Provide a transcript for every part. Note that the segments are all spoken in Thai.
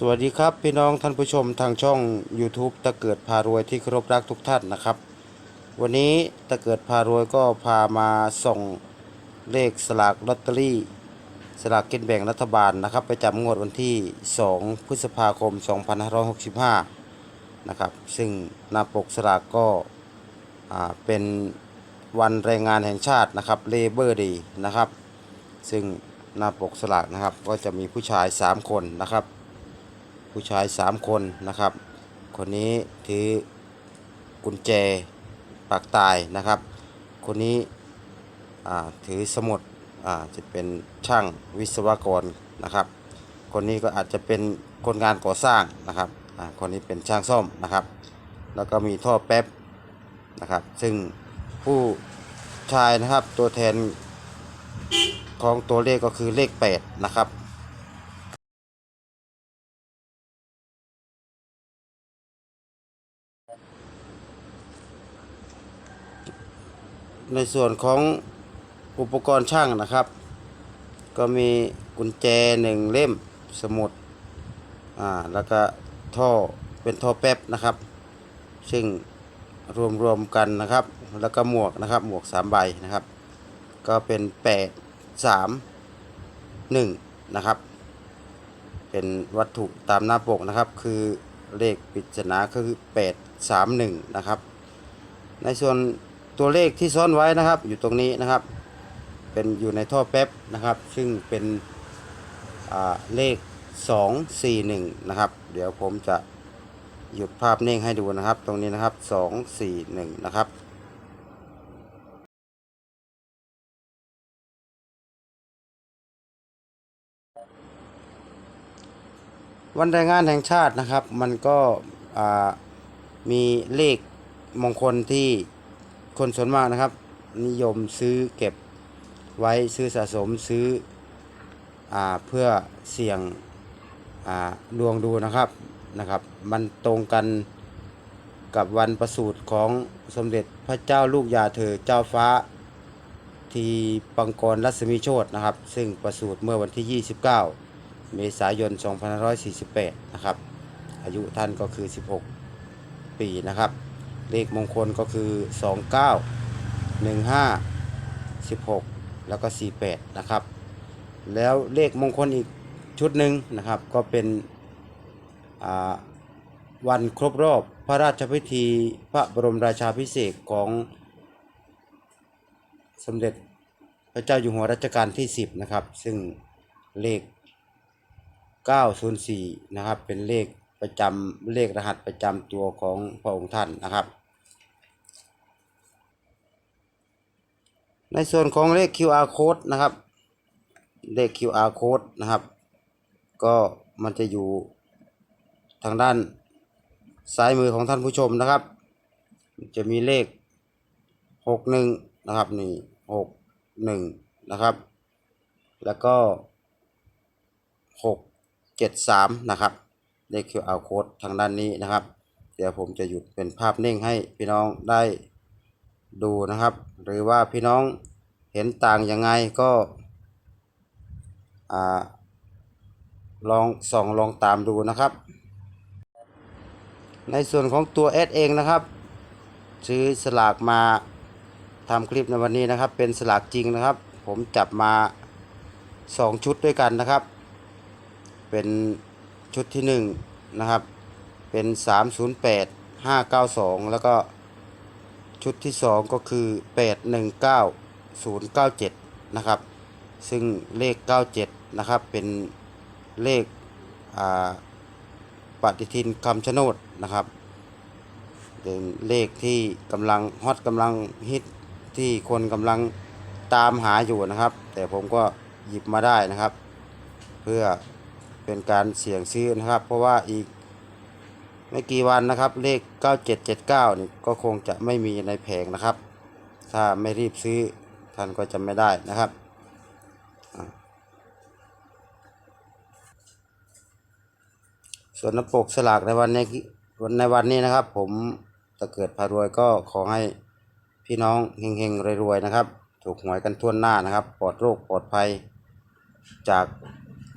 สวัสดีครับ พี่น้องท่านผู้ชมทางช่อง YouTube ตะเกิดพารวยที่เคารพรักทุกท่านนะครับ วันนี้ตะเกิดพารวยก็พามาส่งเลขสลากลอตเตอรี่ สลากกินแบ่งรัฐบาลนะครับไปจำงวดวันที่ 2 พฤษภาคม 2565 นะครับ ซึ่งหน้าปกสลากก็เป็นวันแรงงานแห่งชาตินะครับเลเบอร์ดีนะครับ ซึ่งหน้าปกสลากนะครับก็จะมีผู้ชาย 3 คนนะครับ ผู้ชาย3คนนะครับ คนนี้ถือกุญแจปากตายนะครับ คนนี้อ่าถือสมุดอ่าจะเป็นช่างวิศวกรนะครับ คนนี้ก็อาจจะเป็นคนงานก่อสร้างนะครับอ่าคนนี้เป็นช่างซ่อมนะครับ แล้วก็มีท่อแป๊บนะครับ ซึ่งผู้ชายนะครับตัวแทนของตัวเลขก็คือเลข8นะครับ ในส่วนของอุปกรณ์ช่างนะครับ ก็มีกุญแจหนึ่งเล่มสมุดอ่าแล้วก็ท่อเป็นท่อแป๊บนะครับ ซึ่งรวมรวมกันนะครับ แล้วก็หมวกนะครับหมวกสามใบนะครับ ก็เป็นแปดสามหนึ่งนะครับ เป็นวัตถุตามหน้าปกนะครับ คือเลขปริศนาคือแปดสามหนึ่งนะครับ ในส่วน ตัวเลขที่ซ่อนไว้นะครับ อยู่ตรงนี้นะครับ เป็นอยู่ในท่อแป๊บนะครับ ซึ่งเป็นอ่าเลข 241 นะครับ เดี๋ยวผมจะหยุดภาพนิ่งให้ดูนะครับ ตรงนี้นะครับ 241 นะครับวันแรงงานแห่งชาตินะครับ มันก็มีเลขมงคลที่ คนส่วนมากนะครับ นิยมซื้อเก็บไว้ซื้อสะสมซื้ออเพื่อเสี่ยงดวงดูนะครับนะครับ มันตรงกันกับวันประสูติของสมเด็จพระเจ้าลูกยาเธอเจ้าฟ้า ทีปังกรรัศมีโชตนะครับ ซึ่งประสูติเมื่อวันที่ 29 เมษายน 2548 นะครับ อายุท่านก็คือ 16 ปีนะครับ เลขมงคลก็คือ 29 15 16 แล้วก็ 48 นะครับ แล้วเลขมงคลอีกชุดหนึ่งนะครับก็เป็นวันครบรอบพระราชพิธีพระบรมราชาพิเศษของสมเด็จพระเจ้าอยู่หัวรัชกาลที่ 10 นะครับ ซึ่งเลข 904 นะครับ เป็นเลข ประจำเลขรหัสประจำตัวของพระองค์ท่านนะครับ ในส่วนของเลข QR code นะครับ เลข QR code นะครับ ก็มันจะอยู่ทางด้านซ้ายมือของท่านผู้ชมนะครับ จะมีเลข 61 นะครับนี่61 นะครับ แล้วก็ 673 นะครับ เลข QR code ทางด้านนี้นะครับ เดี๋ยวผมจะหยุดเป็นภาพนิ่งให้พี่น้องได้ดูนะครับ หรือว่าพี่น้องเห็นต่างยังไงก็ลองส่องลองตามดูนะครับ ในส่วนของตัว S เองนะครับ ซื้อสลากมาทำคลิปในวันนี้นะครับ เป็นสลากจริงนะครับ ผมจับมา 2 ชุดด้วยกันนะครับ เป็น ชุดที่ 1 นะครับ เป็น 308 592 แล้วก็ชุดที่ 2 ก็คือ 819 097 นะครับ ซึ่งเลข 97 นะครับ เป็นเลขปฏิทินคำชะโนดนะครับเป็นเลขที่กำลังฮอตกำลังฮิตที่คนกำลังตามหาอยู่นะครับ แต่ผมก็หยิบมาได้นะครับ เพื่อ เป็นการเสี่ยงซื้อนะครับ เพราะว่าอีกไม่กี่วันนะครับ เลข 9779นี่ก็คงจะไม่มีในแผงนะครับ ถ้าไม่รีบซื้อท่านก็จะไม่ได้นะครับส่วนน้ำปกสลากในวันนี้วันในวันนี้นะครับ ผมตะเกิดพารวยก็ขอให้พี่น้องเฮงๆรวยๆนะครับ ถูกหวยกันทั่วหน้านะครับ ปลอดโรคปลอดภัยจาก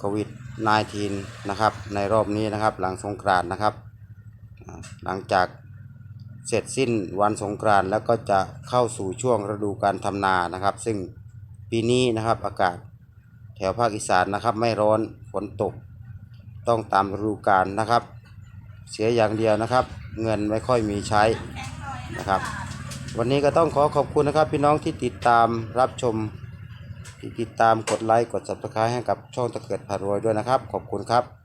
โควิด -19 นะครับในรอบนี้นะครับหลังสงกรานต์นะครับ หลังจากเสร็จสิ้นวันสงกรานต์แล้วก็จะเข้าสู่ช่วงฤดูการทำนานะครับ ซึ่งปีนี้นะครับอากาศแถวภาคอีสานนะครับ ไม่ร้อนฝนตก ต้องตามฤดูกาลนะครับ เสียอย่างเดียวนะครับ เงินไม่ค่อยมีใช้นะครับ วันนี้ก็ต้องขอขอบคุณนะครับพี่น้องที่ติดตามรับชม ติดตามกดไลค์กด subscribe ให้กับช่องตะเกิดพารวยด้วยนะครับ ขอบคุณครับ